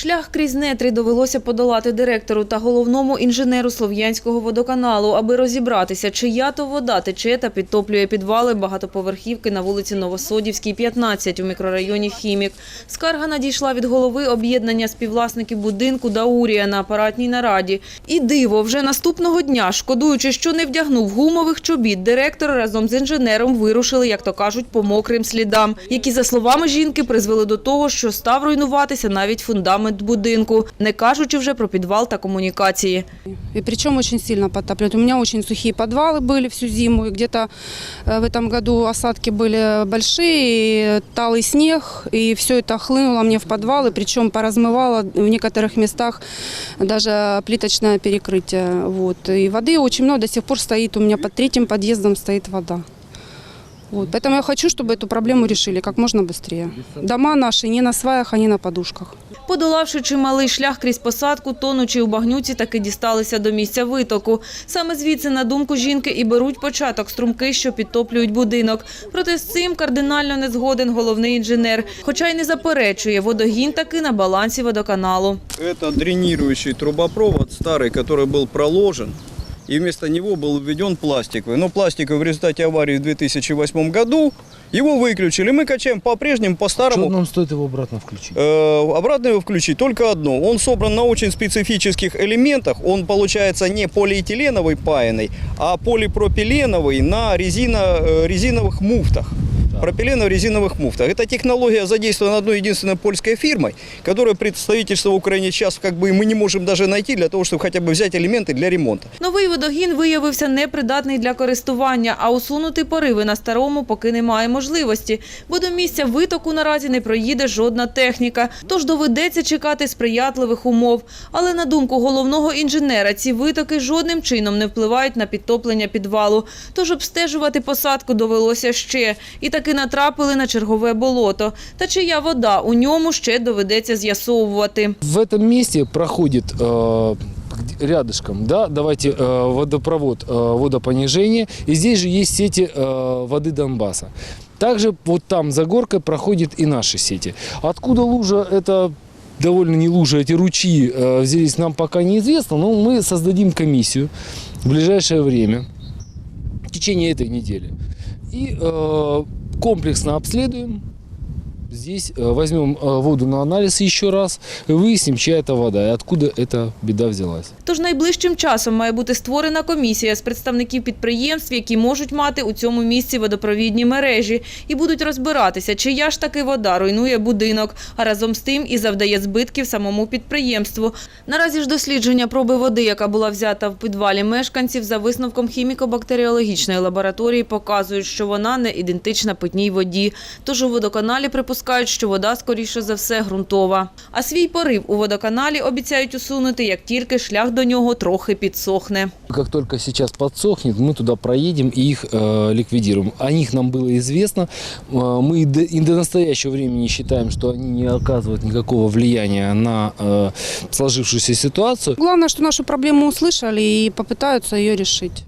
Шлях крізь нетрі довелося подолати директору та головному інженеру Слов'янського водоканалу, аби розібратися, чия то вода тече та підтоплює підвали багатоповерхівки на вулиці Новосодівській, 15 у мікрорайоні Хімік. Скарга надійшла від голови об'єднання співвласників будинку Даурія на апаратній нараді. І диво, вже наступного дня, шкодуючи, що не вдягнув гумових чобіт, директор разом з інженером вирушили, як то кажуть, по мокрим слідам, які, за словами жінки, призвели до того, що став руйнуватися навіть фундамент будинку, не кажучи вже про підвал та комунікації. И причем очень сильно подтапливает. У меня очень сухие подвалы были всю зиму. И где-то э, в этом году осадки были большие, и талый снег. И все это хлынуло мне в подвалы. Причем поразмывало в некоторых местах даже плиточное перекрытие. Вот. И воды очень много. До сих пор стоит у меня под третьим подъездом стоит вода. Вот. Поэтому я хочу, чтобы эту проблему решили как можно быстрее. Дома наши не на сваях, а не на подушках. Подолавши чималий шлях крізь посадку, тонучи у багнюці, таки дісталися до місця витоку. Саме звідси, на думку жінки, і беруть початок струмки, що підтоплюють будинок. Проте з цим кардинально не згоден головний інженер. Хоча й не заперечує, водогін таки на балансі водоканалу. Это дренирующий трубопровод старый, который был проложен. И вместо него был введен пластиковый. Но пластиковый в результате аварии в 2008 году его выключили. Мы качаем по-прежнему, Что по-старому. нам стоит его обратно включить? Э, обратно его включить только одно. Он собран на очень специфических элементах. Он получается не полиэтиленовый паянный, а полипропиленовый на резино, э, резиновых муфтах. Пропилено-резиновых муфтах. Эта технология задействована одной единственной польской фирмой, которая представительство в Украине сейчас как бы мы не можем даже найти для того, чтобы хотя бы взять элементы для ремонта. Новий водогін виявився непридатний для користування, а усунути пориви на старому поки немає можливості, бо до місця витоку наразі не проїде жодна техніка, тож доведеться чекати сприятливих умов. Але на думку головного інженера, ці витоки жодним чином не впливають на підтоплення підвалу. Тож обстежувати посадку довелося ще. І таки натрапили на чергове болото. Та чия вода у ньому ще доведеться з'ясовувати. В этом месте проходит э, рядышком, да, давайте э, водопровод э, водопонижения, и здесь же есть сети э, воды Донбасса. Также вот там за горкой проходят и наши сети. Откуда лужа это довольно не лужа, эти ручьи э, взялись, нам пока неизвестно, но мы создадим комиссию в ближайшее время, в течение этой недели. И э, комплексно обследуем. Здесь э, возьмем э, воду на анализ еще раз и выясним, чья это вода и откуда эта беда взялась. Тож найближчим часом має бути створена комісія з представників підприємств, які можуть мати у цьому місці водопровідні мережі, і будуть розбиратися, чия ж таки вода руйнує будинок, а разом з тим і завдає збитків самому підприємству. Наразі ж дослідження проби води, яка була взята в підвалі мешканців, за висновком хіміко-бактеріологічної лабораторії, показують, що вона не ідентична питній воді. Тож у водоканалі припускають, що вода, скоріше за все, ґрунтова. А свій порив у водоканалі обіцяють усунути, як тільки шлях до нього трохи підсохне. Как только сейчас подсохнет, мы туда проедем и их э, ликвидируем. О них нам было известно. Э, мы и до, и до настоящего времени считаем, что они не оказывают никакого влияния на э, сложившуюся ситуацию. Главное, что нашу проблему услышали и попытаются ее решить.